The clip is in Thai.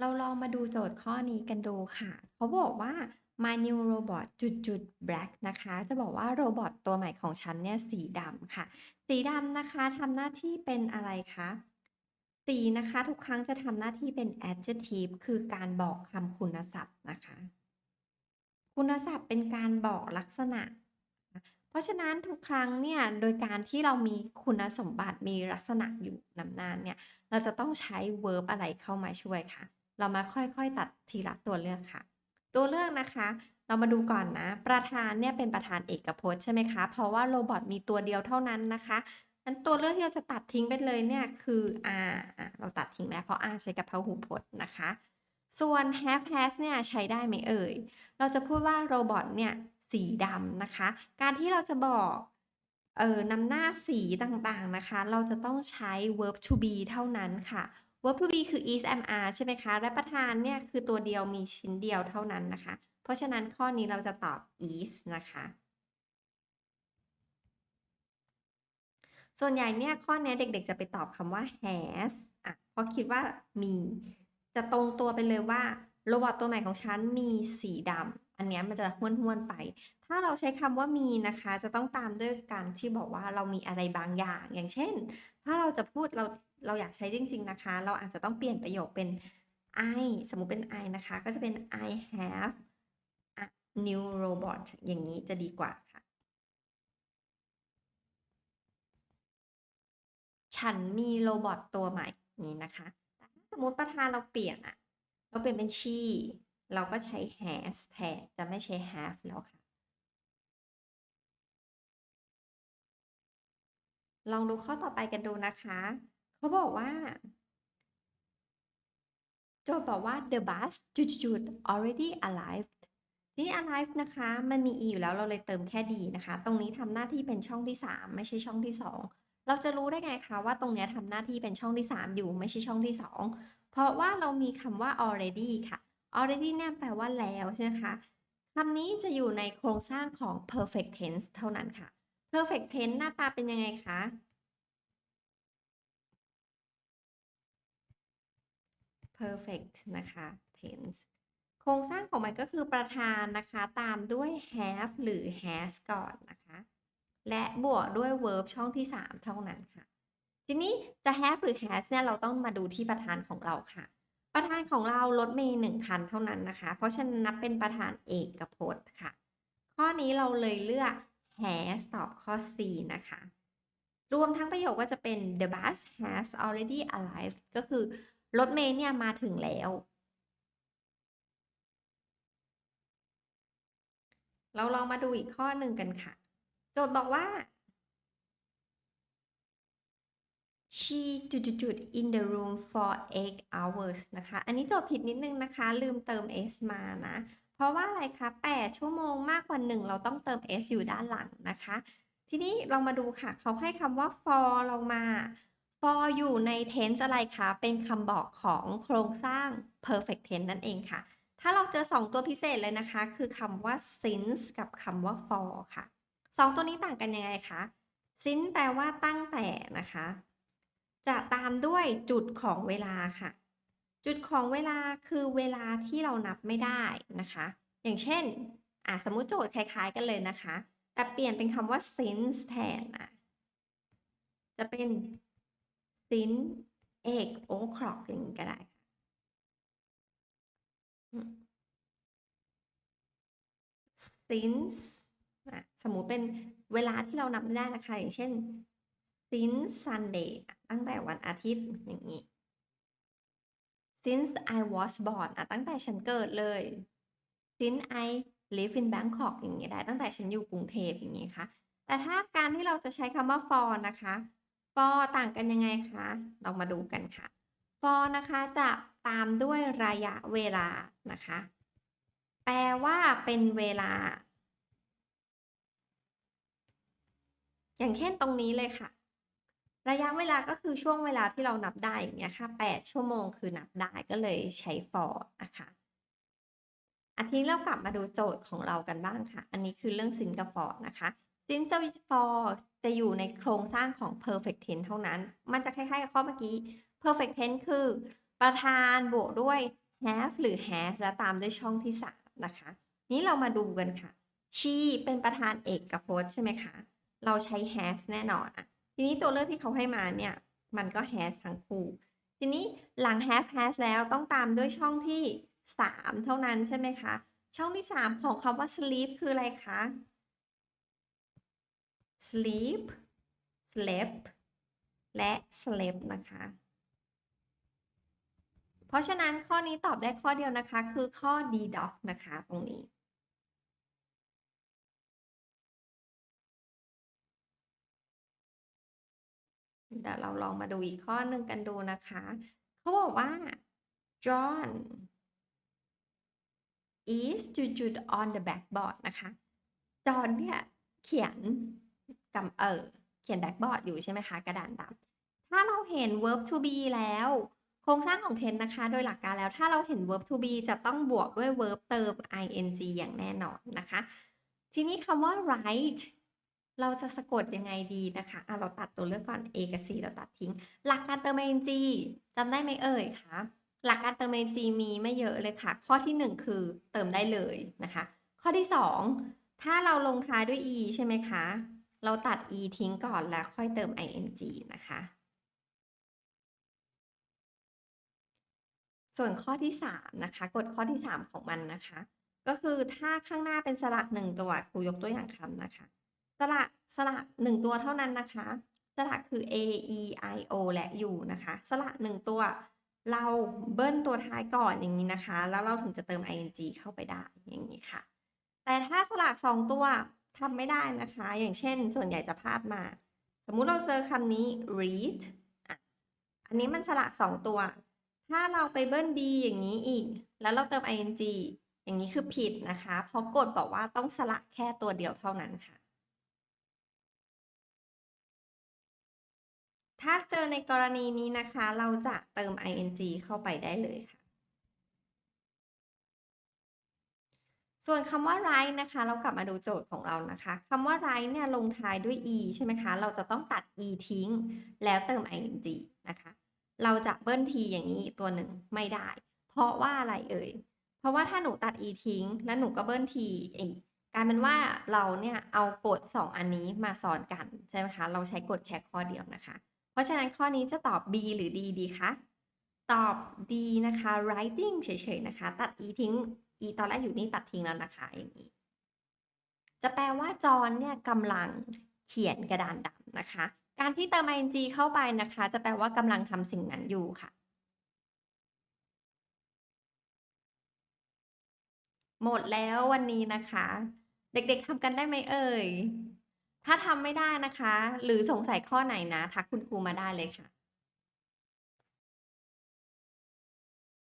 เราลองมาดูโจทย์ข้อนี้กันดูค่ะ เขาบอกว่า my new robot จุดจุด black นะคะ จะบอกว่าโรบอทตัวใหม่ของฉันเนี่ยสีดำค่ะ สีดำนะคะทำหน้าที่เป็นอะไรคะสีนะคะทุกครั้งจะทำหน้าที่เป็น adjective คือการบอกคำคุณศัพท์นะคะ คุณศัพท์เป็นการบอกลักษณะ เพราะฉะนั้นทุกครั้งเนี่ยโดยการที่เรามีคุณสมบัติมีลักษณะอยู่นำน้าเนี่ย เราจะต้องใช้ verb อะไรเข้ามาช่วยค่ะ เรามาค่อยๆ ตัดทีละตัวเลือกค่ะ ตัวเลือกนะคะ เรามาดูก่อนนะ ประธานเนี่ยเป็นประธานเอกพจน์ใช่ไหมคะ เพราะว่าโรบอตมีตัวเดียวเท่านั้นนะคะงั้นตัวเลือกที่เราจะตัดทิ้งไปเลยเนี่ยคือ R อะเราตัดทิ้งแล้วเพราะ R ใช้กับพหูพจน์นะคะ ส่วน have has เนี่ยใช้ได้ไหมเอ่ย เราจะพูดว่าโรบอตเนี่ยสีดำนะคะ การที่เราจะบอกเออนำหน้าสีต่างๆนะคะ เราจะต้องใช้ verb to be เท่านั้นค่ะ verb to be คือ is am are ใช่ไหมคะ และประธานเนี่ยคือตัวเดียวมีชิ้นเดียวเท่านั้นนะคะ เพราะฉะนั้นข้อนี้เราจะตอบ is นะคะ ส่วนใหญ่เนี่ยข้อนี้เด็กๆ จะไปตอบคำว่า has อะเพราะคิดว่ามี จะตรงตัวไปเลยว่าโรบอตตัวใหม่ของฉันมีสีดำอันเนี้ยมันจะห้วนๆไป ถ้าเราใช้คำว่ามีนะคะ จะต้องตามด้วยการที่บอกว่าเรามีอะไรบางอย่าง อย่างเช่น ถ้าเราจะพูดเรา เราอยากใช้จริง ๆ นะคะ เราอาจจะต้องเปลี่ยนประโยคเป็น I สมมุติเป็น I นะคะ ก็จะเป็น I have a new robot อย่างนี้จะดีกว่าค่ะ ฉันมีโรบอทตัวใหม่นี้นะคะถ้าสมมติประธานเราเปลี่ยนอะเราเปลี่ยนเป็น she เราก็ใช้ has แทนจะไม่ใช้ have แล้วค่ะ ลองดูข้อต่อไปกันดูนะคะ เขาบอกว่าโจทย์บอกว่า the bus จุดๆ already arrived ที่ arrived นะคะ มันมี e อยู่แล้วเราเลยเติมแค่ d นะคะ ตรงนี้ทำหน้าที่เป็นช่องที่ 3 ไม่ใช่ช่องที่ 2 เราจะรู้ได้ไงคะว่าตรงเนี้ยทำหน้าที่เป็นช่องที่ 3 อยู่ไม่ใช่ช่องที่ 2 เพราะว่าเรามีคำว่า already ค่ะ already เนี่ยแปลว่าแล้วใช่ไหมคะคำนี้จะอยู่ในโครงสร้างของ perfect tense เท่านั้นค่ะ perfect tense หน้าตาเป็นยังไงคะ perfect นะคะ tense โครงสร้างของมันก็คือประธานนะคะ ตามด้วย have หรือ has ก่อนนะคะ และบวกด้วย verb ช่องที่ 3 เท่านั้นค่ะ ทีนี้จะ have หรือ has เนี่ยเราต้องมาดูที่ประธานของเราค่ะ ประธานของเรารถเมย์หนึ่งคันเท่านั้นนะคะ เพราะฉะนั้นนับเป็นประธานเอกพจน์ค่ะ ข้อนี้เราเลยเลือก has ตอบข้อ C นะคะ รวมทั้งประโยคก็จะเป็น the bus has already arrived ก็คือ รถเมล์เนี่ยมาถึงแล้ว เราลองมาดูอีกข้อหนึ่งกันค่ะ โจทย์บอกว่า she จุดๆ in the room for eight hours นะคะ อันนี้โจทย์ผิดนิดนึงนะคะ ลืมเติม s มานะ เพราะว่าอะไรคะ 8 ชั่วโมงมากกว่า1เราต้องเติม s อยู่ด้านหลังนะคะ ทีนี้เรามาดูค่ะ เขาให้คำว่า for เรามา for อยู่ใน tense อะไรคะ เป็นคำบอกของโครงสร้าง perfect tense นั่นเองค่ะ ถ้าเราเจอ 2 ตัวพิเศษเลยนะคะ คือคำว่า since กับคำว่า for ค่ะ 2 ตัวนี้ต่างกันยังไงคะ since แปลว่าตั้งแต่นะคะ จะตามด้วยจุดของเวลาค่ะ จุดของเวลาคือเวลาที่เรานับไม่ได้นะคะ อย่างเช่นอะสมมุติโจทย์คล้าย ๆ กันเลยนะคะ แต่เปลี่ยนเป็นคำว่า since แทนอะจะเป็น since eight o'clock อย่างนี้ก็ได้ค่ะอืม since อะสมมุติเป็นเวลาที่เรานับไม่ได้นะคะ อย่างเช่น since Sunday ตั้งแต่วันอาทิตย์อย่างนี้ since I was born อะตั้งแต่ฉันเกิดเลย since I live in Bangkok อย่างนี้ได้ ตั้งแต่ฉันอยู่กรุงเทพอย่างนี้ค่ะ แต่ถ้าการที่เราจะใช้คำว่า for นะคะ ต่างกันยังไงคะ เรามาดูกันค่ะ for นะคะจะตามด้วยระยะเวลานะคะ แปลว่าเป็นเวลา อย่างเช่นตรงนี้เลยค่ะ ระยะเวลาก็คือช่วงเวลาที่เรานับได้อย่างเงี้ยค่ะ 8 ชั่วโมงคือนับได้ก็เลยใช้ for นะคะอาทีนี้เรากลับมาดูโจทย์ของเรากันบ้างค่ะ อันนี้คือเรื่อง sin กับ for นะคะ sin กับ for จะอยู่ในโครงสร้างของ perfect tense เท่านั้น มันจะคล้ายๆกับข้อเมื่อกี้ perfect tense คือ ประธานบวกด้วย have หรือ has และตามด้วยช่องที่ 3 นะคะ นี้เรามาดูกันค่ะ she เป็นประธานเอกพจน์ใช่ไหมคะ เราใช้ has แน่นอนอะทีนี้ตัวเลือกที่เขาให้มาเนี่ย มันก็ has ทั้งคู่ ทีนี้หลัง have has แล้วต้องตามด้วยช่องที่ 3 เท่านั้นใช่ไหมคะ ช่องที่ 3 ของคำว่า sleep คืออะไรคะ sleep slept และ slept นะคะ เพราะฉะนั้นข้อนี้ตอบได้ข้อเดียวนะคะ คือข้อ D dog นะคะตรงนี้เดี๋ยวเราลองมาดูอีกข้อหนึ่งกันดูนะคะ เขาบอกว่า John is จุดๆ on the blackboard นะคะ จอนเนี่ย เขียน กับเออเขียน blackboard อยู่ใช่ไหมคะ กระดานดำถ้าเราเห็น verb to be แล้ว โครงสร้างของ tense นะคะ โดยหลักการแล้วถ้าเราเห็น verb to be จะต้องบวกด้วย verb เติม ing อย่างแน่นอนนะคะ ทีนี้คำว่า write เราจะสะกดยังไงดีนะคะอะเราตัดตัวเลือกก่อน A กับ C เราตัดทิ้ง หลักการเติม ing จำได้ไหมเอ่ยคะ หลักการเติม ing มีไม่เยอะเลยค่ะ ข้อที่ 1 คือเติมได้เลยนะคะ ข้อที่ 2 ถ้าเราลงท้ายด้วย e ใช่ไหมคะ เราตัด e ทิ้งก่อนแล้วค่อยเติม ing นะคะ ส่วนข้อที่ 3 นะคะ กฎข้อที่ 3 ของมันนะคะ ก็คือถ้าข้างหน้าเป็นสระหนึ่งตัวครูยกตัวอย่างคำนะคะ สระสระหนึ่งตัวเท่านั้นนะคะ สระคือ a e i o และ u นะคะ สระหนึ่งตัว เราเบิ้ลตัวท้ายก่อนอย่างนี้นะคะ แล้วเราถึงจะเติม ing เข้าไปได้อย่างนี้ค่ะ แต่ถ้าสระสองตัว ทำไม่ได้นะคะ อย่างเช่น ส่วนใหญ่จะพลาดมา สมมุติเราเจอคำนี้ read อันนี้มันสระสองตัว ถ้าเราไปเบิ้ล d อย่างนี้อีก แล้วเราเติม ing อย่างนี้คือผิดนะคะ เพราะกฎบอกว่าต้องสระแค่ตัวเดียวเท่านั้นค่ะ ถ้าเจอในกรณีนี้นะคะ เราจะเติม ing เข้าไปได้เลยค่ะ ส่วนคำว่า write นะคะ เรากลับมาดูโจทย์ของเรานะคะคำว่า write เนี่ยลงท้ายด้วย e ใช่ไหมคะ เราจะต้องตัด e ทิ้ง แล้วเติม ing นะคะ เราจะเบิ้ล t อย่างนี้ตัวหนึ่งไม่ได้ เพราะว่าอะไรเอ่ย เพราะว่าถ้าหนูตัด e ทิ้ง แล้วหนูก็เบิ้ล t อีกกลายเป็นว่าเราเนี่ยเอากฎ2 อันนี้มาซ้อนกันใช่ไหมคะ เราใช้กฎแค่ข้อเดียวนะคะ เพราะฉะนั้นข้อนี้จะตอบ B หรือ D ดีคะ ตอบ D นะคะ writing เฉยๆนะคะ ตัด e ทิ้ง e ตอนแรกอยู่นี่ตัดทิ้งแล้วนะคะอย่างนี้ จะแปลว่าจอนเนี่ยกำลังเขียนกระดานดำนะคะ การที่เติม ing เข้าไปนะคะ จะแปลว่ากำลังทำสิ่งนั้นอยู่ค่ะ หมดแล้ววันนี้นะคะ เด็กๆทำกันได้ไหมเอ่ย ถ้าทำไม่ได้นะคะ หรือสงสัยข้อไหนนะ ทักคุณครูมาได้เลยค่ะ